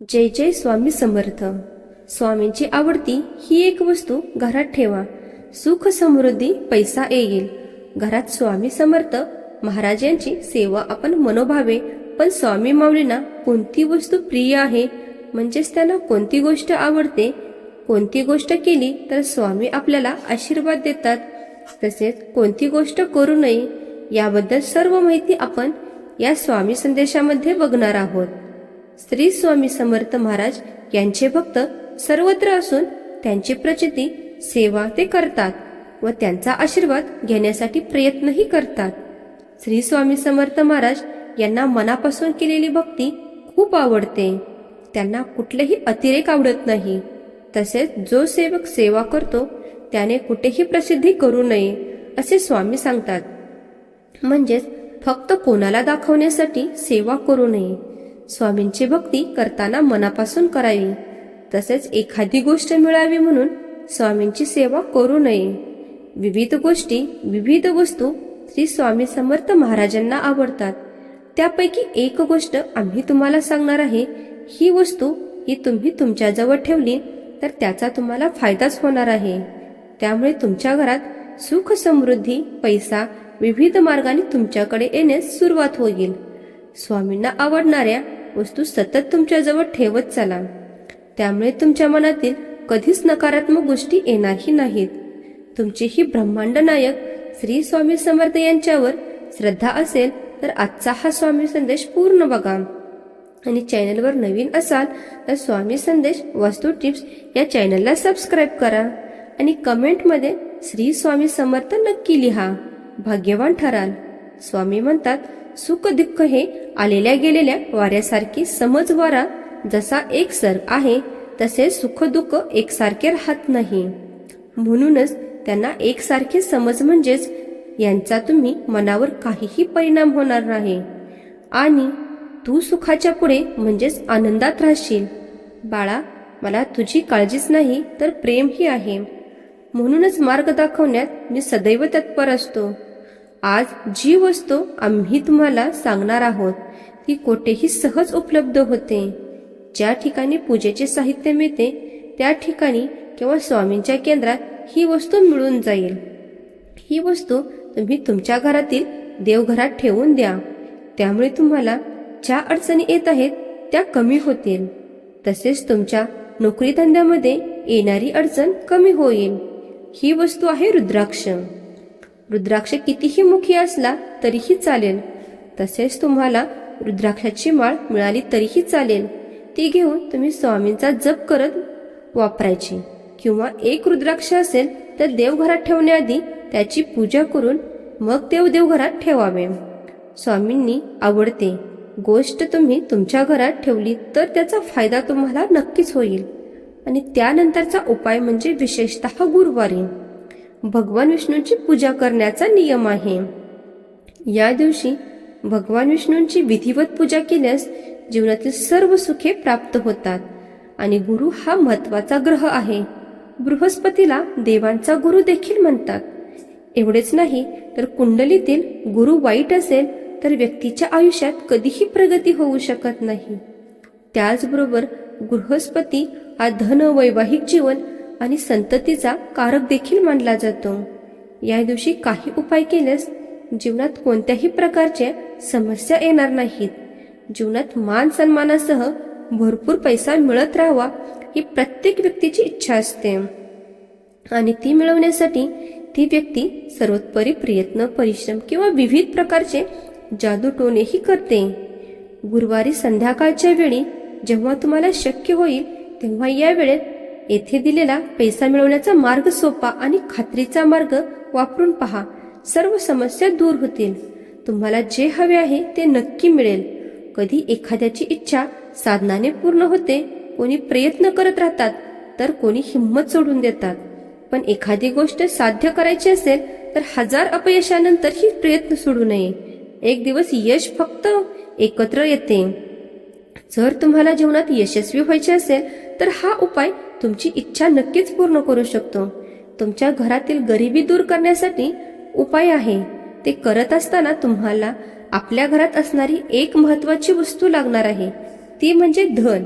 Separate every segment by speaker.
Speaker 1: जय जय स्वामी समर्थ. स्वामींची आवडती ही एक वस्तू घरात ठेवा. सुख समृद्धी पैसा येईल. घरात स्वामी समर्थ महाराज यांची सेवा आपण मनोभावे पण स्वामी माऊलींना कोणती वस्तू प्रिय आहे? म्हणजेच त्यांना कोणती गोष्ट आवडते? कोणती गोष्ट केली तर स्वामी आपल्याला आशीर्वाद देतात? तसेच कोणती गोष्ट करू नये? याबद्दल सर्व माहिती आपण या स्वामी संदेशामध्ये बघणार आहोत. श्री स्वामी समर्थ महाराज यांचे भक्त सर्वत्र असून त्यांची प्रचिती सेवा ते करतात व त्यांचा आशीर्वाद घेण्यासाठी प्रयत्नही करतात. श्री स्वामी समर्थ महाराज यांना मनापासून केलेली भक्ती खूप आवडते. त्यांना कुठलेही अतिरेक आवडत नाही. तसेच जो सेवक सेवा करतो त्याने कुठेही प्रसिद्धी करू नये असे स्वामी सांगतात. म्हणजेच फक्त कोणाला दाखवण्यासाठी सेवा करू नये. स्वामींची भक्ती करताना मनापासून करावी. तसेच एखादी गोष्ट मिळावी म्हणून स्वामींची सेवा करू नये. विविध गोष्टी विविध वस्तू श्री स्वामी समर्थ महाराजांना आवडतात. त्यापैकी एक गोष्ट आम्ही तुम्हाला सांगणार आहे. ही वस्तू ही तुम्ही तुमच्याजवळ ठेवली तर त्याचा तुम्हाला फायदाच होणार आहे. त्यामुळे तुमच्या घरात सुख समृद्धी पैसा विविध मार्गाने तुमच्याकडे येण्यास सुरुवात होईल. स्वामींना आवडणाऱ्या वस्तू सतत तुमच्याजवळ ठेवत चला. त्यामुळे तुमच्या मनातील कधीच नकारात्मक गोष्टी येणारही नाहीत. तुमची ही ब्रह्मांड नायक श्री स्वामी समर्थ यांच्यावर श्रद्धा असेल तर आजचा हा स्वामी संदेश पूर्ण बघा. आणि चॅनलवर नवीन असाल तर स्वामी संदेश वास्तू टिप्स या चॅनलला सबस्क्राईब करा. आणि कमेंटमध्ये श्री स्वामी समर्थ नक्की लिहा. भाग्यवान ठराल. स्वामी म्हणतात सुख दुःख हे आलेल्या गेलेल्या वाऱ्यासारखी समज वारा जसा एक सर आहे तसे सुखदुःख एकसारखे राहत नाही. म्हणूनच त्यांना एकसारखे समज म्हणजेच यांचा तुम्ही मनावर काहीही परिणाम होणार नाही. आणि तू सुखाच्या पुढे म्हणजेच आनंदात राहशील. बाळा मला तुझी काळजीच नाही तर प्रेमही आहे. म्हणूनच मार्ग दाखवण्यात मी सदैव तत्पर असतो. आज जी वस्तू आम्ही तुम्हाला सांगणार आहोत ती कोठेही सहज उपलब्ध होते. ज्या ठिकाणी पूजेचे साहित्य मिळते त्या ठिकाणी किंवा स्वामींच्या केंद्रात ही वस्तू मिळून जाईल. ही वस्तू तुम्ही तुमच्या घरातील देवघरात ठेवून द्या. त्यामुळे तुम्हाला ज्या अडचणी येत आहेत त्या कमी होतील. तसेच तुमच्या नोकरी धंद्यामध्ये येणारी अडचण कमी होईल. ही वस्तू आहे रुद्राक्ष. रुद्राक्ष कितीही मुखी असला तरीही चालेल. तसेच तुम्हाला रुद्राक्षाची माळ मिळाली तरीही चालेल. ती घेऊन तुम्ही स्वामींचा जप करत वापरायची. किंवा एक रुद्राक्ष असेल तर देवघरात ठेवण्याआधी त्याची पूजा करून मग देव देवघरात ठेवावे. स्वामींनी आवडते. गोष्ट तुम्ही तुमच्या घरात ठेवली तर त्याचा फायदा तुम्हाला नक्कीच होईल. आणि त्यानंतरचा उपाय म्हणजे विशेषतः गुरुवारी. भगवान विष्णूंची पूजा करण्याचा नियम आहे. या दिवशी भगवान विष्णूंची विधिवत पूजा केल्यास जीवनातील सर्व सुखे प्राप्त होतात आणि गुरु हा महत्त्वाचा ग्रह आहे. बृहस्पतीला देवांचा गुरु देखील म्हणतात. एवढेच नाही तर कुंडलीतील गुरु वाईट असेल तर व्यक्तीच्या आयुष्यात कधीही प्रगती होऊ शकत नाही. त्याचबरोबर बृहस्पती हा धन वैवाहिक जीवन आणि संततीचा कारक देखील मानला जातो. या दिवशी काही उपाय केल्यास जीवनात कोणत्याही प्रकारच्या समस्या येणार नाहीत. जीवनात मान सन्मानासह भरपूर पैसा मिळत राहावा ही प्रत्येक व्यक्तीची इच्छा असते. आणि ती मिळवण्यासाठी ती व्यक्ती सर्वोत्परी प्रयत्न परिश्रम किंवा विविध प्रकारचे जादूटोणेही करते. गुरुवारी संध्याकाळच्या वेळी जेव्हा तुम्हाला शक्य होईल तेव्हा या वेळेत येथे दिलेला पैसा मिळवण्याचा मार्ग सोपा आणि खात्रीचा मार्ग वापरून पहा. सर्व समस्या दूर होतील. तुम्हाला जे हवे आहे ते नक्की मिळेल. कधी एखाद्याची इच्छा साधनाने पूर्ण होते कोणी प्रयत्न करत राहतात तर कोणी हिंमत सोडून देतात. पण एखादी गोष्ट साध्य करायची असेल तर हजार अपयशानंतर ही प्रयत्न सोडू नये. एक दिवस यश फक्त एकत्र येते. जर तुम्हाला जीवनात यशस्वी व्हायचे असेल तर हा उपाय तुमची इच्छा नक्कीच पूर्ण करू शकतो. तुमच्या घरातील गरिबी दूर करण्यासाठी उपाय आहे. ते करत असताना तुम्हाला आपल्या घरात असणारी एक महत्वाची वस्तू लागणार आहे. ती म्हणजे धन.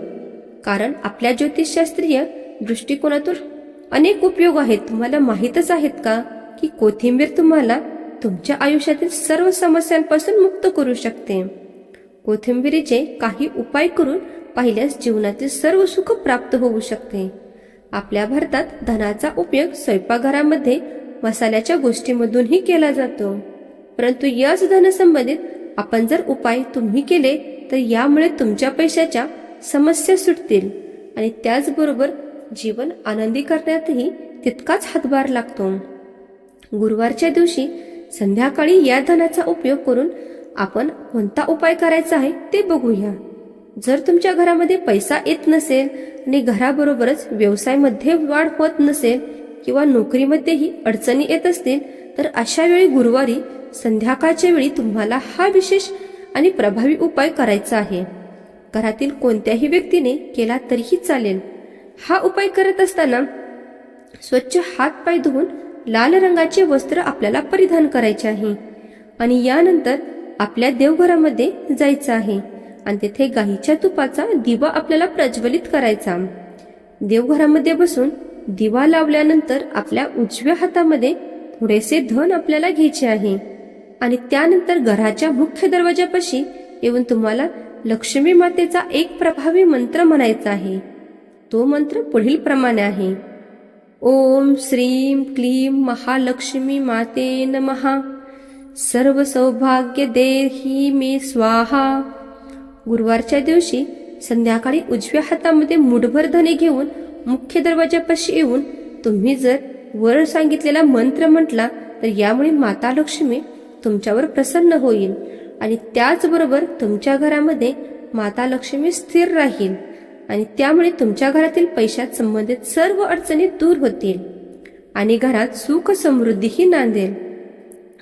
Speaker 1: कारण आपल्या ज्योतिषशास्त्रीय दृष्टिकोनातून अनेक उपयोग आहेत. तुम्हाला माहीतच आहेत का? की कोथिंबीर तुम्हाला तुमच्या आयुष्यातील सर्व समस्यांपासून मुक्त करू शकते. कोथिंबीरीचे काही उपाय करून पाहिल्यास जीवनातील सर्व सुख प्राप्त होऊ शकते. आपल्या भारतात धनाचा उपयोग स्वयंपाकघरामध्ये मसाल्याच्या गोष्टीमधूनही केला जातो. परंतु याच धनसंबंधित आपण जर उपाय तुम्ही केले तर यामुळे तुमच्या पैशाच्या समस्या सुटतील आणि त्याचबरोबर जीवन आनंदी करण्यातही तितकाच हातभार लागतो. गुरुवारच्या दिवशी संध्याकाळी या धनाचा उपयोग करून आपण कोणता उपाय करायचा आहे ते बघूया. जर तुमच्या घरामध्ये पैसा येत नसेल आणि घराबरोबरच व्यवसायामध्ये वाढ होत नसेल किंवा नोकरीमध्येही अडचणी येत असतील तर अशा वेळी गुरुवारी संध्याकाळच्या वेळी तुम्हाला हा विशेष आणि प्रभावी उपाय करायचा आहे. घरातील कोणत्याही व्यक्तीने केला तरीही चालेल. हा उपाय करत असताना स्वच्छ हात पाय धुवून लाल रंगाचे वस्त्र आपल्याला परिधान करायचे आहे आणि यानंतर आपल्या देवघरामध्ये जायचं आहे. आणि तेथे गाईच्या तुपाचा दिवा आपल्याला प्रज्वलित करायचा. देवघरामध्ये बसून दिवा लावल्यानंतर आपल्या उजव्या हातामध्ये थोडेसे धन आपल्याला घ्यायचे आहे. आणि त्यानंतर घराच्या मुख्य दरवाजापाशी येऊन तुम्हाला लक्ष्मी मातेचा एक प्रभावी मंत्र म्हणायचा आहे. तो मंत्र पुढील प्रमाणे आहे. ओम श्रीम क्लीम महालक्ष्मी माते नमहा सर्व सौभाग्य देही मे स्वाहा. गुरुवारच्या दिवशी संध्याकाळी उजव्या हातामध्ये मुठभर धने घेऊन मुख्य दरवाजापाशी येऊन तुम्ही जर वर सांगितलेला मंत्र म्हटला तर यामुळे माता लक्ष्मी तुमच्यावर प्रसन्न होईल आणि त्याचबरोबर तुमच्या घरामध्ये माता लक्ष्मी स्थिर राहील आणि त्यामुळे तुमच्या घरातील पैशात संबंधित सर्व अडचणी दूर होतील आणि घरात सुख समृद्धीही नांदेल.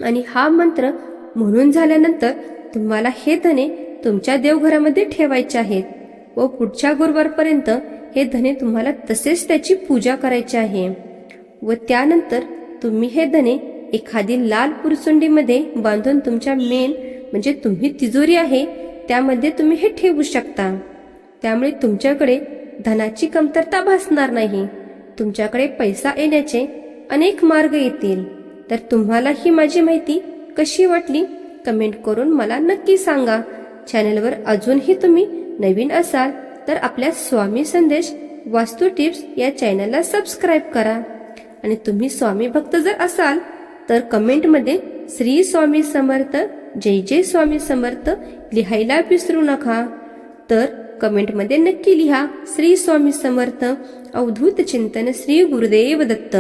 Speaker 1: आणि हा मंत्र म्हणून झाल्यानंतर तुम्हाला हे धने तुमच्या देवघरामध्ये ठेवायचे आहेत व पुढच्या गुरुवारपर्यंत हे धने तुम्हाला तसेच त्याची पूजा करायची आहे. व त्यानंतर तुम्ही हे धने एखादी लाल पुरसुंडीमध्ये बांधून तुमच्या मेन म्हणजे तुम्ही तिजोरी आहे त्यामध्ये तुम्ही हे ठेवू शकता. त्यामुळे तुमच्याकडे धनाची कमतरता भासणार नाही. तुमच्याकडे पैसा येण्याचे अनेक मार्ग येतील. तर तुम्हाला ही माझी माहिती कशी वाटली? कमेंट करून मला नक्की सांगा. चॅनलवर अजूनही तुम्ही नवीन असाल तर आपल्या स्वामी संदेश वास्तू टिप्स या चॅनलला सबस्क्राईब करा. आणि तुम्ही स्वामी भक्त जर असाल तर कमेंटमध्ये श्री स्वामी समर्थ जय जय स्वामी समर्थ लिहायला विसरू नका. तर कमेंटमध्ये नक्की लिहा श्री स्वामी समर्थ अवधूत चिंतन श्री गुरुदेव दत्त.